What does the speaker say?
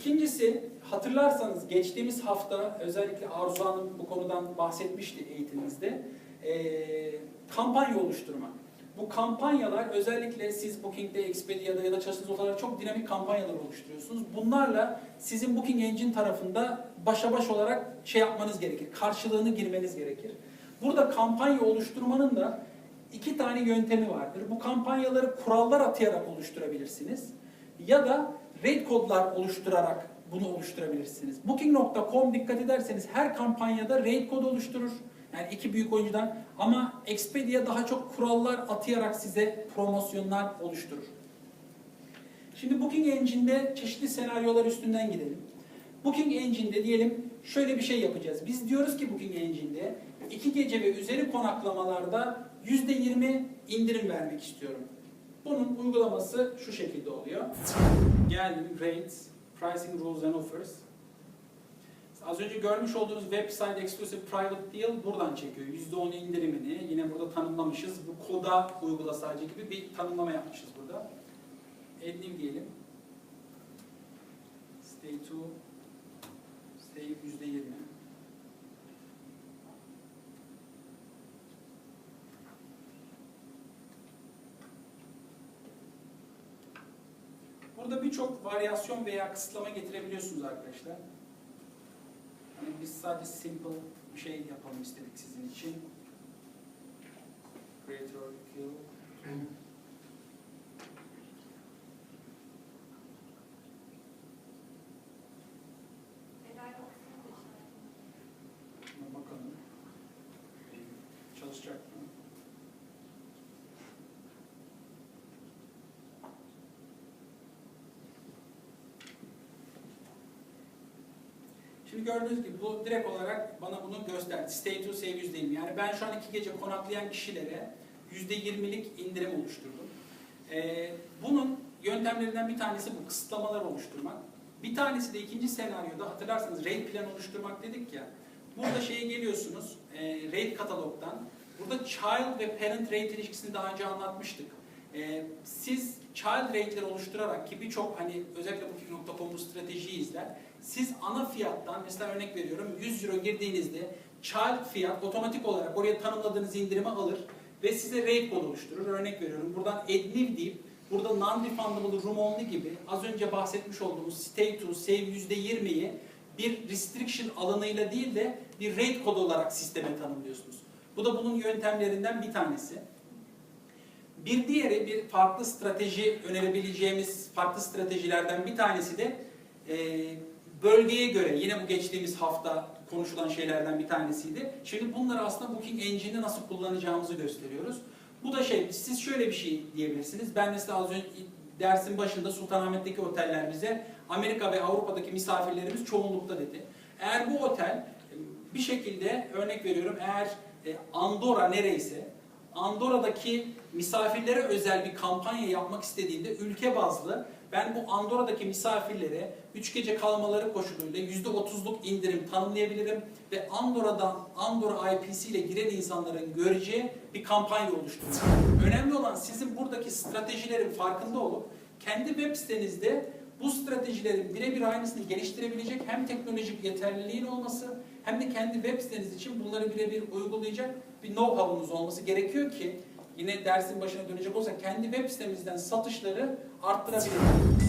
İkincisi hatırlarsanız geçtiğimiz hafta özellikle Arzu Hanım bu konudan bahsetmişti eğitimimizde. Ee, kampanya oluşturmak. Bu kampanyalar özellikle siz Booking'de, Expedia'da ya da çalıştığınız odalarda çok dinamik kampanyalar oluşturuyorsunuz. Bunlarla sizin Booking Engine tarafında başa baş olarak şey yapmanız gerekir. Karşılığını girmeniz gerekir. Burada kampanya oluşturmanın da iki tane yöntemi vardır. Bu kampanyaları kurallar atayarak oluşturabilirsiniz. Ya da rate kodlar oluşturarak bunu oluşturabilirsiniz. Booking.com dikkat ederseniz her kampanyada rate kod oluşturur. Yani iki büyük oyuncudan ama Expedia daha çok kurallar atayarak size promosyonlar oluşturur. Şimdi Booking Engine'de çeşitli senaryolar üstünden gidelim. Booking Engine'de diyelim şöyle bir şey yapacağız. Biz diyoruz ki Booking Engine'de iki gece ve üzeri konaklamalarda %20 indirim vermek istiyorum. Bunun uygulaması şu şekilde oluyor. Geldim Rates, Pricing Rules and Offers. Az önce görmüş olduğunuz Website Exclusive Private Deal buradan çekiyor. %10 indirimini yine burada tanımlamışız. Bu koda uygula sadece gibi bir tanımlama yapmışız burada. Add diyelim. Stay to Stay %20. Burada birçok varyasyon veya kısıtlama getirebiliyorsunuz arkadaşlar. Hani biz sadece simple bir şey yapalım istedik sizin için. Create kill. Bakalım. Çalışacak mı? Şimdi gördüğünüz gibi bu direkt olarak bana bunu gösterdi. Stay to save %20. Yani ben şu an iki gece konaklayan kişilere %20'lik indirim oluşturdum. Ee, bunun yöntemlerinden bir tanesi bu kısıtlamalar oluşturmak. Bir tanesi de ikinci senaryoda hatırlarsanız rate plan oluşturmak dedik ya. Burada şeye geliyorsunuz e, rate katalogdan. Burada child ve parent rate ilişkisini daha önce anlatmıştık. E, siz child rate'leri oluşturarak ki birçok hani özellikle Booking.com bu stratejiyi izler. Siz ana fiyattan mesela örnek veriyorum 100 euro girdiğinizde child fiyat otomatik olarak oraya tanımladığınız indirimi alır ve size rate kod oluşturur. Örnek veriyorum buradan new deyip burada non-refundable room only gibi az önce bahsetmiş olduğumuz stay to save %20'yi bir restriction alanıyla değil de bir rate kod olarak sisteme tanımlıyorsunuz. Bu da bunun yöntemlerinden bir tanesi. Bir diğeri bir farklı strateji önerebileceğimiz farklı stratejilerden bir tanesi de bölgeye göre yine bu geçtiğimiz hafta konuşulan şeylerden bir tanesiydi. Şimdi bunları aslında Booking Engine'de nasıl kullanacağımızı gösteriyoruz. Bu da şey, siz şöyle bir şey diyebilirsiniz. Ben mesela az önce dersin başında Sultanahmet'teki oteller bize Amerika ve Avrupa'daki misafirlerimiz çoğunlukta dedi. Eğer bu otel bir şekilde örnek veriyorum eğer e, Andorra nereyse Andorra'daki misafirlere özel bir kampanya yapmak istediğinde ülke bazlı ben bu Andorra'daki misafirlere 3 gece kalmaları koşuluyla %30'luk indirim tanımlayabilirim ve Andorra'dan Andorra IPC ile giren insanların göreceği bir kampanya oluşturmak. Önemli olan sizin buradaki stratejilerin farkında olup kendi web sitenizde bu stratejilerin birebir aynısını geliştirebilecek hem teknolojik yeterliliğin olması hem de kendi web siteniz için bunları birebir uygulayacak bir know-how'unuz olması gerekiyor ki yine dersin başına dönecek olsa kendi web sitemizden satışları arttırabiliriz.